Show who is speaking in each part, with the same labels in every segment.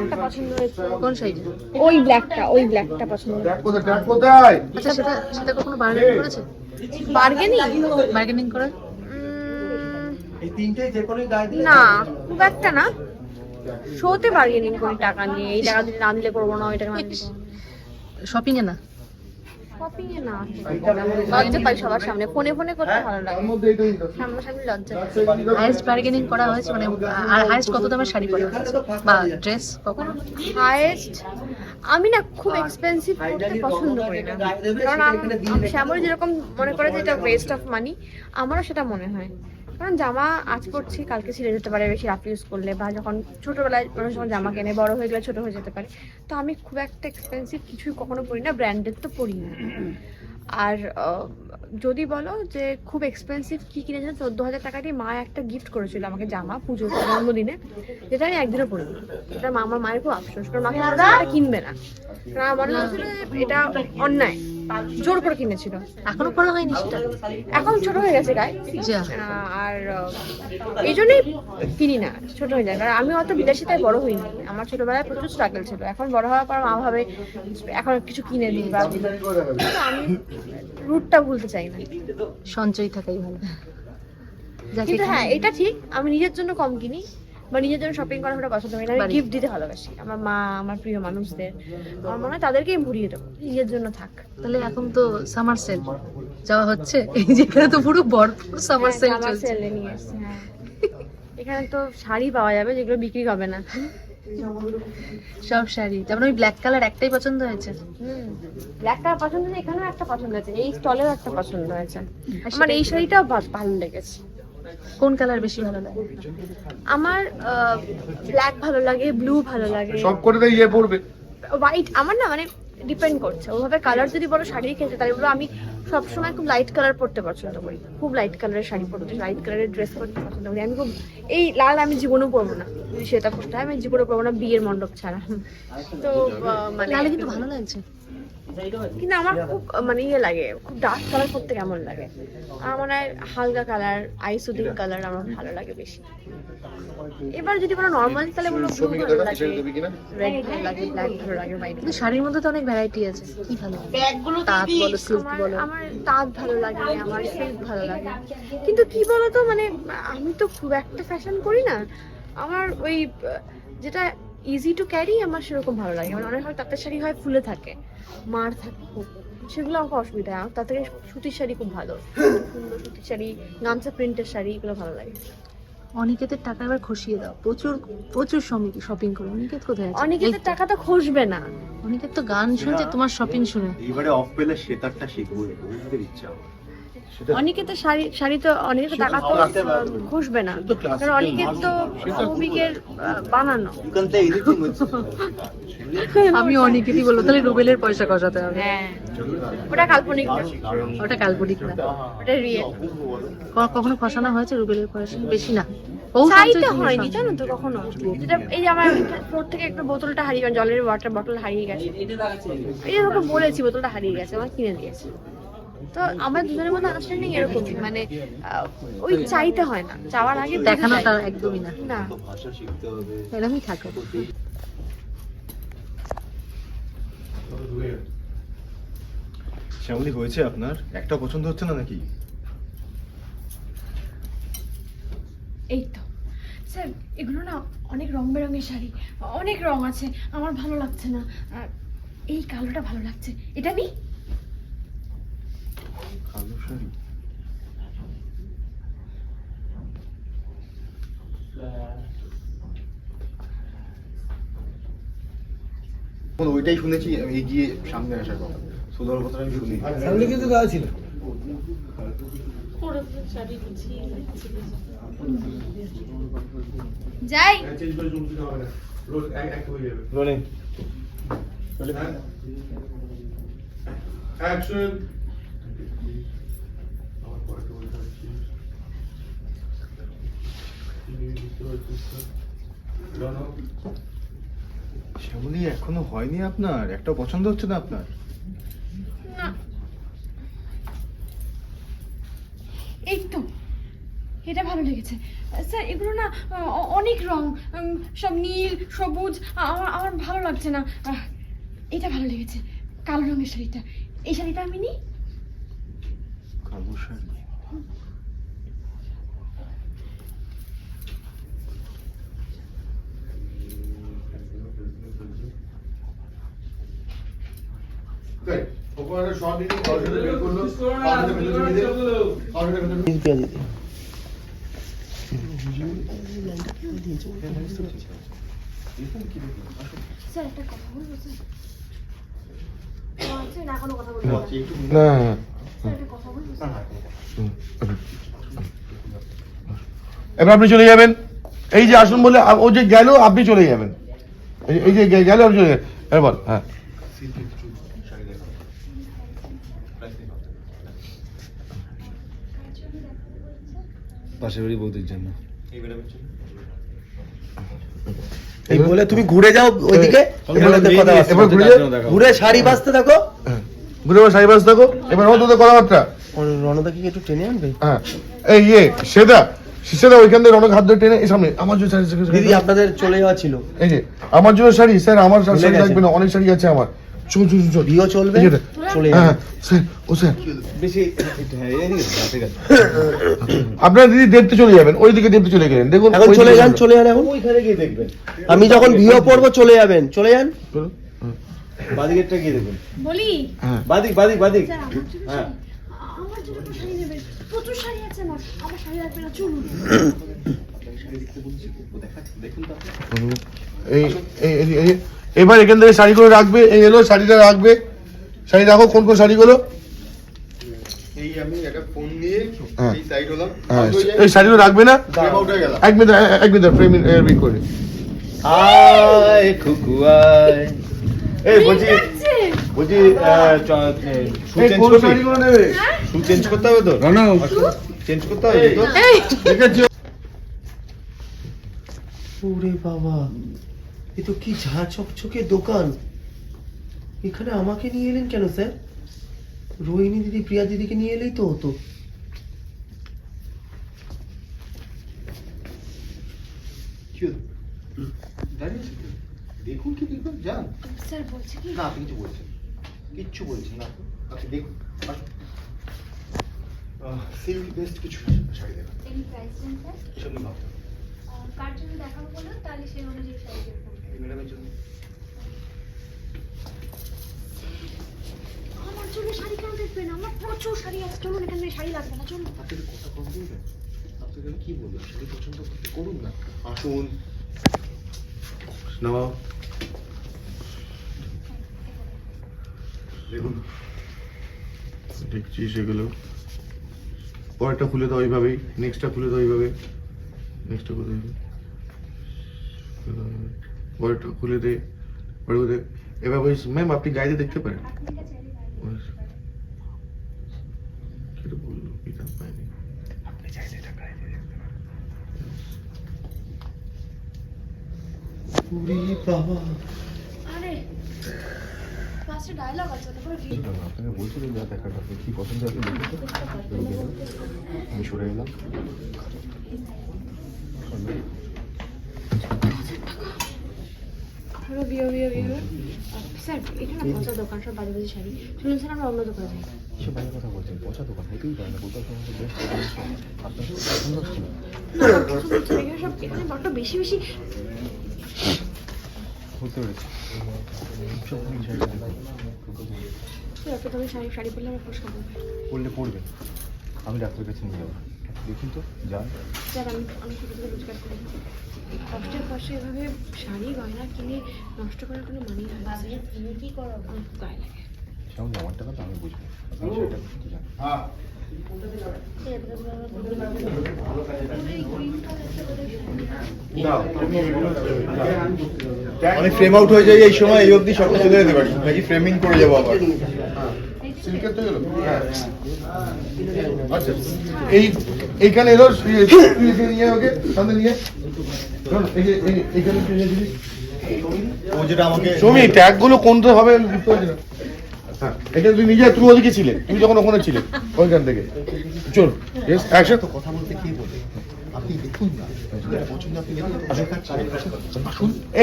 Speaker 1: একটা পছন্দ হয়েছে।
Speaker 2: কোন সাইজ
Speaker 1: ওই ব্ল্যাকটা ওই ব্ল্যাকটা পছন্দ
Speaker 3: কোথায়
Speaker 2: আচ্ছা সেটা সেটা কখনো বার্গেনিং করেছে?
Speaker 1: বার্গেনিং
Speaker 2: বার্গেনিং করে?
Speaker 4: এই তিনটেই যে কোনো গায়ে দিলে
Speaker 1: না খুব একটা না। শোতে বার্গেনিং করি টাকা নিয়ে। এই টাকা দিলে না দিলে করব না ওই টাকা
Speaker 2: শপিং এ না?
Speaker 1: শপিং এ না লজ্জা পাই সবার সামনে। ফোনে ফোনে করতে ভালো লাগে।
Speaker 3: তার মধ্যে এইটাই তো
Speaker 1: সামনাসামনি লজ্জা পাই।
Speaker 2: বার্গেনিং করা হয়েছে মানে আর কত দামের শাড়ি পরা বা ড্রেস কখনো?
Speaker 1: আমি না খুব এক্সপেন্সিভ করতে পছন্দ করি না। কারণ আম- শ্যামল যেরকম মনে করে যে এটা ওয়েস্ট অফ মানি আমারও সেটা মনে হয়। কারণ জামা আজ পরছি, কালকে ছিঁড়ে যেতে পারে, বেশি রাফ ইউজ করলে বা যখন ছোটোবেলায় মানুষ যখন জামা কেনে, বড় হয়ে গেলে ছোট হয়ে যেতে পারে। তো আমি খুব একটা এক্সপেন্সিভ কিছুই কখনো পরি না ব্র্যান্ডেড তো পরি না। আর যদি বলো যে খুব এক্সপেন্সিভ কি কিনেছে চোদ্দ হাজার টাকা দিয়ে মা একটা গিফট করেছিল আমাকে জামা পুজোর জন্মদিনে, যেটা আমি একদিনও পরিনি। এটা মা, আমার মায়ের খুব আফসোস, কারণ মাকে কিনবে না। কারণ আমার মনে হচ্ছিল এটা অন্যায়। জোর করে কিনেছিল।
Speaker 2: এখনও পরা হয়নি সেটা।
Speaker 1: এখন ছোট হয়ে গেছে গায়ে। আর এই জন্যই কিনি না ছোট হয়ে যায়। কারণ আমি অত বিদেশিতে বড় হইনি। আমার ছোটবেলায় প্রচুর স্ট্রাগল ছিল। এখন বড় হওয়ার পর মা ভাবে এখন কিছু কিনে দিই বা আমি রুটটা ভুলতে চাই না।
Speaker 2: সঞ্চয় থাকাই ভালো।
Speaker 1: কিন্তু হ্যাঁ এটা ঠিক। আমি নিজের জন্য কম কিনি। বা নিজের জন্য শপিং করা ওটা পছন্দ করি না। আমি গিফট দিতে ভালোবাসি। আমার মা আমার প্রিয় মানুষদের। আমার মনে হয় তাদেরকেই ভরিয়ে দেবো। নিজের জন্য থাক।
Speaker 2: তাহলে এখন তো সামার সেল যাওয়া হচ্ছে। এই যেখানে তো পুরো ভরপুর সামার সেল চলছে।
Speaker 1: হ্যাঁ। এখানে তো শাড়ি পাওয়া যাবে যেগুলো বিক্রি হবে না।
Speaker 2: সব শাড়ি। যেমন ওই ব্ল্যাক কালার একটাই পছন্দ হয়েছে।
Speaker 1: ব্ল্যাক কালার পছন্দ হয়েছে এখানেও একটা পছন্দ হয়েছে। এই স্টলেও একটা পছন্দ হয়েছে। আমার এই শাড়িটাও ভালো লেগেছে।
Speaker 2: কোন কালার বেশি ভালো লাগে?
Speaker 1: আমার ব্ল্যাক ভালো লাগে ব্লু ভালো লাগে।
Speaker 3: সব করে দিয়ে ইয়ে পড়বে।
Speaker 1: হোয়াইট আমার না মানে ডিপেন্ড করছে। ওভাবে কালার যদি বলো শাড়ি কিনতে তাহলে বলো আমি সবসময় খুব লাইট কালার পরতে পছন্দ করি। খুব লাইট কালারের শাড়ি পরতে লাইট কালারের ড্রেস পরতে পছন্দ করি। আমি খুব এই লাল আমি জীবনেও পরবো না। যদি সেটা পরতে হয় আমি জীবনে পরবো না বিয়ের মণ্ডপ ছাড়া। তো মানে
Speaker 2: লালে কিন্তু ভালো লাগছে।
Speaker 1: কিন্তু আমার খুব মানে ইয়ে লাগে খুব ডার্ক কালার পরতে কেমন লাগে? আমার মনে হয় হালকা কালার আইসুদিং কালার আমার ভালো লাগে বেশি। এবার যদি কোনো নর্মাল তাহলে বলো ব্লু ভালো লাগে। রেড ভালো লাগে ব্ল্যাক ভালো লাগে হোয়াইট
Speaker 2: কিন্তু শাড়ির মধ্যে তো অনেক ভ্যারাইটি আছে কি ভালো? তাঁত বলো সিল্ক বলো।
Speaker 1: আমার তাঁত ভালো লাগে আমার সিল্ক ভালো লাগে। কিন্তু কি বলতো মানে আমি তো খুব একটা ফ্যাশন করি না। আমার ওই যেটা ইজি টু ক্যারি আমার সেরকম ভালো লাগে। মানে অনেক সময় তাঁতের শাড়ি হয় ফুলে থাকে মার থাকে খুব। সেগুলো আমাকে অসুবিধা। হয় আমার তার থেকে সুতির শাড়ি খুব ভালো। সুন্দর সুতির শাড়ি গামছা প্রিন্টের শাড়ি এগুলো ভালো লাগে।
Speaker 2: অনিকেতের টাকা এবার খসিয়ে দাও। প্রচুর প্রচুর শপিং করো। অনিকেত কোথায় আছে?
Speaker 1: অনেকের টাকা তো খসবে না।
Speaker 2: অনিকেত তো গান শুনছে তোমার শপিং শুনে।
Speaker 4: এইবারে অফ পেলে সেতারটা শিখব বুঝতে ইচ্ছা আমার
Speaker 1: অনেকে তো শাড়ি শাড়ি তো অনেকে তো টাকা তো না। কারণ অনেকের তো বানানো।
Speaker 2: আমি অনিকেতই বলব তাহলে রুবেলের পয়সা খসাতে হবে।
Speaker 1: হ্যাঁ। ওটা কাল্পনিক না।
Speaker 2: ওটা কাল্পনিক না।
Speaker 1: ওটা রিয়েল
Speaker 2: কখনো খসানো হয়েছে রুবেলের পয়সা? বেশি না।
Speaker 1: চাইতে হয়নি জানো তো কখনো। যেটা এই যে আমার ফ্লোর থেকে একটা বোতলটা হারিয়ে জলের ওয়াটার বটল হারিয়ে গেছে। এই যে বলেছি বোতলটা হারিয়ে গেছে আমার কিনে দিয়েছে। তো আমার দুজনের মধ্যে আন্ডারস্ট্যান্ডিং এরকমই মানে ওই চাইতে হয় না। চাওয়ার আগে
Speaker 2: দেখানো তার একদমই না।
Speaker 1: না।
Speaker 4: ভাষা শিখতে হবে
Speaker 2: এরকমই থাকো।
Speaker 5: শ্যামলি হয়েছে আপনার? একটা পছন্দ হচ্ছে না নাকি?
Speaker 6: এই তো। স্যার এগুলো না অনেক রং বেরঙের শাড়ি। অনেক রং আছে। আমার ভালো লাগছে না। আর এই কালোটা ভালো লাগছে। এটা নি
Speaker 5: কালো শাড়ি
Speaker 3: ওইটাই শুনেছি এগিয়ে সামনে আসার কথা। সুন্দর কথা আমি শুনি
Speaker 7: সামনে কিন্তু গাছ ছিল।
Speaker 6: যাই।
Speaker 5: রোলিং
Speaker 3: অ্যাকশন
Speaker 5: শ্যামলি এখনও হয়নি আপনার? একটা পছন্দ হচ্ছে না আপনার?
Speaker 6: এই তো এটা ভালো লেগেছে। স্যার এগুলো না অনেক রং সব নীল সবুজ আমার আমার ভালো লাগছে না। এটা ভালো লেগেছে কালো রঙের শাড়িটা। এই শাড়িটা আমি নিই?
Speaker 5: কালো শাড়ি।
Speaker 3: শর্ট নিয়ে বের করল। ভেতরে ভেতরে
Speaker 6: না?
Speaker 7: এবার আপনি চলে যাবেন। এই যে আসুন বলে ও যে গেল আপনি চলে যাবেন। এই- এই যে গেল আপনি চলে যাবেন। এবার বল হ্যাঁ।
Speaker 5: পাশের বাড়ি বৌদির জন্য।
Speaker 4: এই বলে তুমি ঘুরে যাও ওইদিকে এবার
Speaker 7: ঘুরে
Speaker 4: ঘুরে শাড়ি বাঁচতে থাকো।
Speaker 7: ঘুরে এবার সাইবাস থাকো। এবার হতো তো কথাবার্তা।
Speaker 4: রণদাকে একটু টেনে আনবে?
Speaker 7: হ্যাঁ। এই ইয়ে সেদা। সেদা ওইখান থেকে অনেক হাত ধরে টেনে এই সামনে আমার জন্য শাড়ি
Speaker 4: দিদি আপনাদের চলে যাওয়া ছিল।
Speaker 7: এই যে আমার জন্য শাড়ি স্যার আমার শাড়ি। লাগবে না অনেক শাড়ি আছে আমার। চল চল চল, চল।
Speaker 4: চলবে? চলে
Speaker 7: হ্যাঁ
Speaker 4: যাবে
Speaker 7: স্যার ও স্যার।
Speaker 5: বেশি হ্যাঁ
Speaker 7: আপনারা দিদি দেখতে চলে যাবেন ওই দিকে দেখতে চলে গেলেন। দেখুন
Speaker 4: এখন চলে যান চলে যান এখন।
Speaker 5: ওইখানে গিয়ে দেখবেন।
Speaker 4: আমি যখন ভিও পড়ব চলে যাবেন। চলে যান।
Speaker 7: চলুন।
Speaker 5: বাদিকেরটা গিয়ে দেখবেন
Speaker 6: বলি?
Speaker 7: হ্যাঁ।
Speaker 5: বাদিক বাদিক বাদিক।
Speaker 6: স্যার আমার জন্য
Speaker 5: হ্যাঁ।
Speaker 6: আমার জন্য শাড়ি নেবেন। প্রচুর শাড়ি আছে আমার আমার শাড়ি লাগবে না চলুন।
Speaker 7: এই- এই- এই- এবার এখান থেকে শাড়িগুলো রাখবে এই এলো শাড়িটা রাখবে। শাড়ি রাখো কোন কোন শাড়িগুলো
Speaker 3: এই
Speaker 7: হ্যাঁ। হ্যাঁ এই শাড়িগুলো রাখবে না? এক মিনিট এক মিনিট করে।
Speaker 5: আয় খুকু আয় এই বলছি বলছি শু চেঞ্জ শু করতে হবে তো? চেঞ্জ করতে হবে তো?
Speaker 7: দেখেছি
Speaker 4: ওরে বাবা। এ তো কি ঝা চকচকে দোকান? এখানে আমাকে নিয়ে এলেন কেন স্যার? রোহিণী দিদি প্রিয়া দিদিকে নিয়ে এলেই তো হতো।
Speaker 3: হলো? দেখুন কি দেখুন যান।
Speaker 6: স্যার বলছে কি?
Speaker 3: না আপনি কিছু বলছেন কিচ্ছু বলছেন না আপনি। দেখুন সিল্ক বেস্ট কিছু শাড়ি দেখান।
Speaker 8: Any price range sir. কার জন্য দেখাবো বলুন? তাহলে সেই অনুযায়ী শাড়ি
Speaker 3: এই ম্যাডামের জন্য
Speaker 6: আমার জন্য শাড়ি কেন দেখবেন আমার প্রচুর শাড়ি আছে। চলুন এখান শাড়ি লাগবে না চলুন।
Speaker 3: কথা কম বলবেন আপনাকে আমি কি বলব শাড়ি পছন্দ করতে করুন না। আসুন। নাও। দেখুন।
Speaker 7: দেখছি সেগুলো। পরেরটা খুলে দাও ওইভাবেই নেক্সটটা খুলে দাও ওইভাবে নেক্সটটা খুলে দাও পরেরটা খুলে দে পরে দে এবার ওই ম্যাম আপনি গাইতে দেখতে পারেন?
Speaker 4: ওরে বাবা।
Speaker 6: আরে লাস্টে ডায়লগ আছে তারপরে কি
Speaker 3: আপনাকে বলছিলেন যা দেখার আপনি কি পছন্দ আছে আমি সরে গেলাম
Speaker 1: বিও বিও বিও স্যার এটা না পচা দোকান সব বাজে বাজে শাড়ি। চলুন স্যার আমরা অন্য দোকানে যাই।
Speaker 3: বাইরে কথা বলছেন পচা দোকান হতেই পারে না কোথাও সমস্ত বেস্ট আপনার পছন্দ হচ্ছে। না
Speaker 1: সব এখানে বড্ড বেশি বেশি।
Speaker 3: বুঝতে পেরেছি সব শাড়ি
Speaker 1: শাড়ি পরলে আমার পড়বে
Speaker 3: আমি ডাক্তারের কাছে নিয়ে যাব। দেখুন তো যান।
Speaker 1: স্যার আমি আমি ছোটো থেকে রোজগার করি কষ্টের পাশে এভাবে শাড়ি গয়না কিনে নষ্ট করার কোনো মানি হয় না স্যার তুমি কী করো? গায়ে লাগে।
Speaker 3: সেমন আমার টাকা তো আমি বুঝব। সেটা বুঝতে চান অনেক ফ্রেম আউট হয়ে যায় এই সময় এই অবধি সবটা চলে যেতে পারি নাকি ফ্রেমিং করে যাব আবার?
Speaker 7: সিল্কের তো এলো আচ্ছা। এই এইখানে এলো নিয়ে ওকে সামনে নিয়ে। এইখানে তুই নিয়ে দিবি।
Speaker 3: ও যেটা আমাকে
Speaker 7: সমি ট্যাগ কোনটা হবে আমি বুঝতে পারছি না। হ্যাঁ এখানে তুই নিজে তুমি ওদিকে ছিলে। তুমি যখন ওখানে ছিলে ওইখান থেকে। চল অ্যাকশন
Speaker 3: কথা বলতে কে বলে?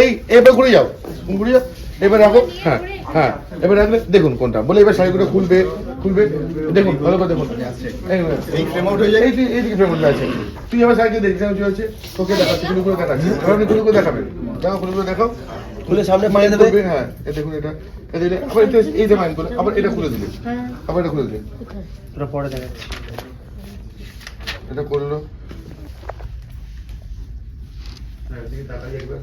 Speaker 7: এই এবার ঘুরে যাও। ঘুরে যাও। এবার রাখো। হ্যাঁ। হ্যাঁ এবার রাখলে দেখুন কোনটা। বলে এবার শাড়িগুলো খুলবে খুলবে। দেখুন ভালো করে দেখুন। এই
Speaker 3: এই frame হয়ে যায়?
Speaker 7: এই এইদিকে ফ্রেম আউট আছে। তুই আমার শাড়িকে দেখছিস কি হচ্ছে তোকে দেখাচ্ছি করে দেখাচ্ছি। আপনি খুলে করে দেখাবেন দেখো করে দেখাও।
Speaker 4: খুলে সামনে পায়ে দেবে?
Speaker 7: হ্যাঁ। এই দেখুন এটা এই দিলে আবার এটা এই যে মাইন করে আবার এটা খুলে দিলে আবার এটা খুলে দিলে
Speaker 4: তোরা পরে দেখাচ্ছি
Speaker 7: এটা করল হ্যাঁ একবার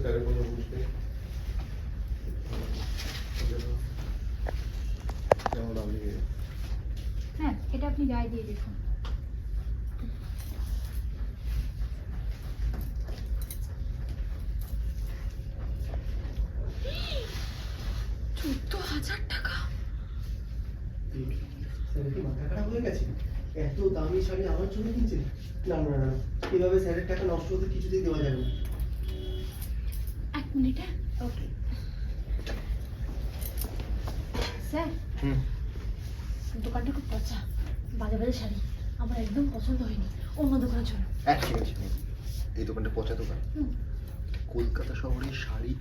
Speaker 7: কেমন লাগছে
Speaker 8: হ্যাঁ এটা আপনি গায়ে দিয়ে দেখুন
Speaker 6: চোদ্দ হাজার টাকা
Speaker 4: হয়ে গেছে? এত দামি শাড়ি আমার জন্য কিনছেন? না না না এভাবে স্যারের টাকা নষ্ট হতে কিছুতেই দেওয়া যাবে না।
Speaker 6: এক মিনিট হ্যাঁ?
Speaker 8: Okay
Speaker 6: sir
Speaker 3: hmm.
Speaker 6: পচা বাজে বাজে শাড়ি। আমার একদম পছন্দ হয়নি। অন্য দোকানে চলো।
Speaker 3: এক ঠিক আছে এই দোকানটা পচা দোকান?
Speaker 6: হুম।
Speaker 3: কলকাতা শহরের শাড়ি।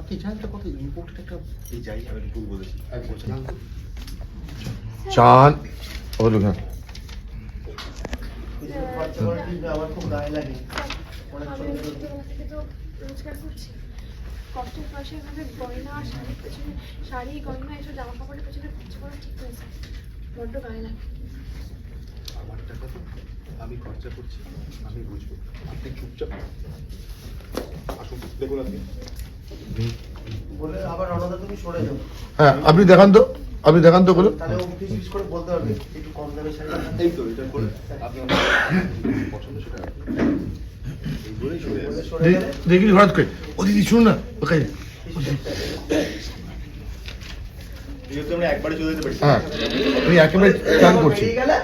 Speaker 3: আপনি জানেন তো কত ইম্পোর্টেড একটা এই যাই আমি একটু ভুল বলেছি। বলছেন না?
Speaker 7: চান
Speaker 4: ঠিক না আমার খুব গায়ে লাগে
Speaker 1: রোজগার করছি। কষ্টের পয়সা এভাবে গয়না শাড়ির পেছনে শাড়ি গয়না এসব জামা কাপড়ের পেছনে খরচা করা ঠিক হয়েছে। বড্ড গায়ে লাগে
Speaker 3: আমার টাকা তো আমি খরচা করছি আমি বুঝব। আপনি চুপচাপ আসুন দেখুন আপনি।
Speaker 4: আবার রণদা তুমি সরে যাও।
Speaker 7: হ্যাঁ আপনি দেখান তো আপনি দেখান তো
Speaker 4: করে
Speaker 7: দেখি হঠাৎ করে? ও দিদি শুনুন না ওকে
Speaker 3: যেহেতু আমরা একবারে চলে যেতে পারি
Speaker 7: হ্যাঁ আমি একেবারে চান করছি।
Speaker 4: বেরিয়ে গেলে?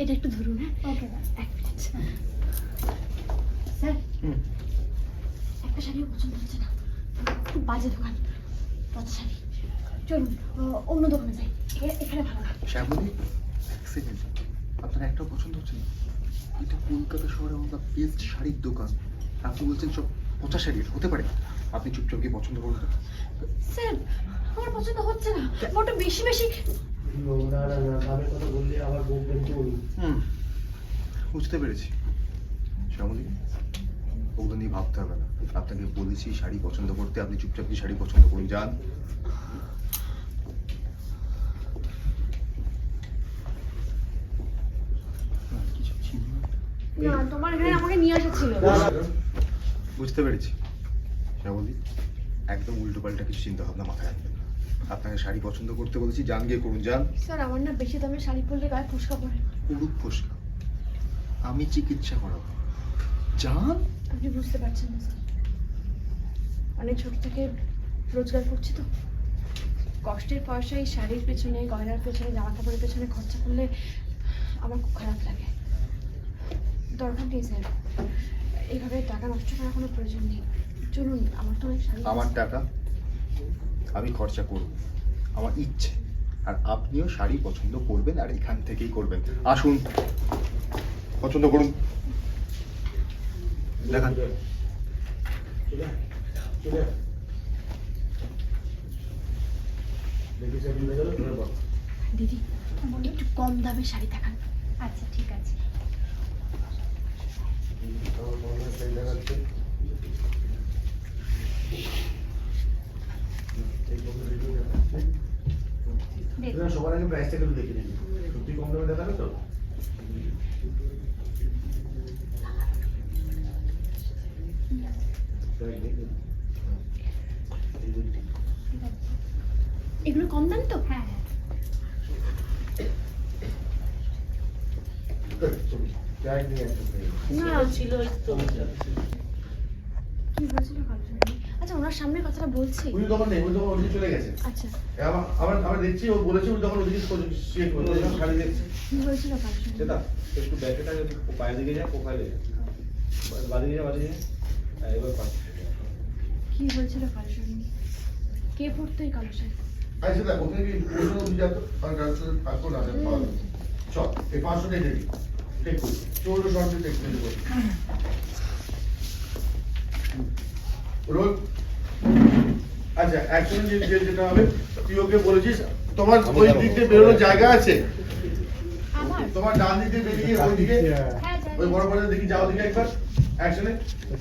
Speaker 6: এটা একটু ধরুন হ্যাঁ?
Speaker 8: ওকে
Speaker 6: এক মিনিট স্যার। একটা শাড়িও পছন্দ হচ্ছে না। খুব বাজে দোকান পচা শাড়ি। চলুন আহ, অন্য দোকানে যাই। এখানে ভালো না।
Speaker 3: শ্যামলী এক সেকেন্ড আপনার একটাও পছন্দ হচ্ছে না? এটা কলকাতা শহরে আমরা বেস্ট শাড়ির দোকান। আপনি বলছেন সব পচা শাড়ি হতে পারে আপনি চুপচাপ গিয়ে পছন্দ করুন তো।
Speaker 6: স্যার আমার পছন্দ হচ্ছে না। বেশি বেশি।
Speaker 4: না না না দামের কথা বললে আবার বলবেন তো
Speaker 3: হুম বুঝতে পেরেছি। শ্যামলী ওগুলো নিয়ে ভাবতে হবে না। আপনাকে বলেছি শাড়ি পছন্দ করতে আপনি চুপচাপ কি শাড়ি পছন্দ করুন যান। না।
Speaker 1: তোমার এখানে আমাকে নিয়ে আসা ছিল।
Speaker 3: বুঝতে পেরেছি। শ্যামলী একদম উল্টো পাল্টা কিছু চিন্তা ভাবনা মাথায় না। আপনাকে শাড়ি পছন্দ করতে বলেছি যান গিয়ে করুন যান।
Speaker 1: স্যার আমার না বেশি দামের শাড়ি পরলে গায়ে ফুসকা পড়ে।
Speaker 3: পুরুপ ফসকা। আমি চিকিৎসা করাবো। যান।
Speaker 1: আপনি বুঝতে পারছেন না স্যার। অনেক ছোট থেকে রোজগার করছি তো। কষ্টের পয়সা এই শাড়ির পেছনে গয়নার পেছনে জামা কাপড়ের পেছনে খরচা করলে আমার খুব খারাপ লাগে। দরকার নেই স্যার। এইভাবে টাকা নষ্ট করার কোনো প্রয়োজন নেই। চলুন আমার তো অনেক শাড়ি
Speaker 3: আমার টাকা আমি খরচা করব। আমার ইচ্ছে। আর আপনিও শাড়ি পছন্দ করবেন আর এখান থেকেই করবেন। আসুন। পছন্দ করুন। দেখান।
Speaker 6: দিদি একটু কম দামে শাড়ি দেখান।
Speaker 8: আচ্ছা ঠিক আছে। দেখুন
Speaker 7: সবার আগে প্রাইসটা একটু দেখে নিন। সত্যি কম দামে দেখাবে তো?
Speaker 6: এগুলো কম দাম তো?
Speaker 8: হ্যাঁ হ্যাঁ
Speaker 1: না ছিল কি বলছিল কালকে আচ্ছা ওনার সামনে কথাটা বলছি।
Speaker 7: উনি তখন নেই উনি তখন ওদিকে চলে গেছে।
Speaker 1: আচ্ছা।
Speaker 7: আমার আমার আমার দেখছি ও বলেছে উনি তখন ওদিকে চেক করতে শাড়ি দেখছে।
Speaker 1: কি হয়েছিল কালকে
Speaker 9: সেটা একটু ব্যাকেটা যদি দিকে যায় প্রোফাইলে হ্যাঁ, এবার
Speaker 1: কি হয়েছিল কালকে কে পড়তো এই কালো শাড়ি
Speaker 7: আচ্ছা দেখ ওখানে কি পনেরো অব্দি যাতো কারণ কারোর সাথে থাকব না দেখ চল এই পাঁচশো টেক চৌদ্দ আচ্ছা অ্যাকশন যে যেটা হবে তুই ওকে বলেছিস তোমার ওই দিক দিয়ে বেরোনোর জায়গা আছে? তোমার ডান দিকে বেরিয়ে ওই দিকে
Speaker 8: হ্যাঁ
Speaker 7: ওই বড় বড় দেখি যাও দিকে একবার অ্যাকশনে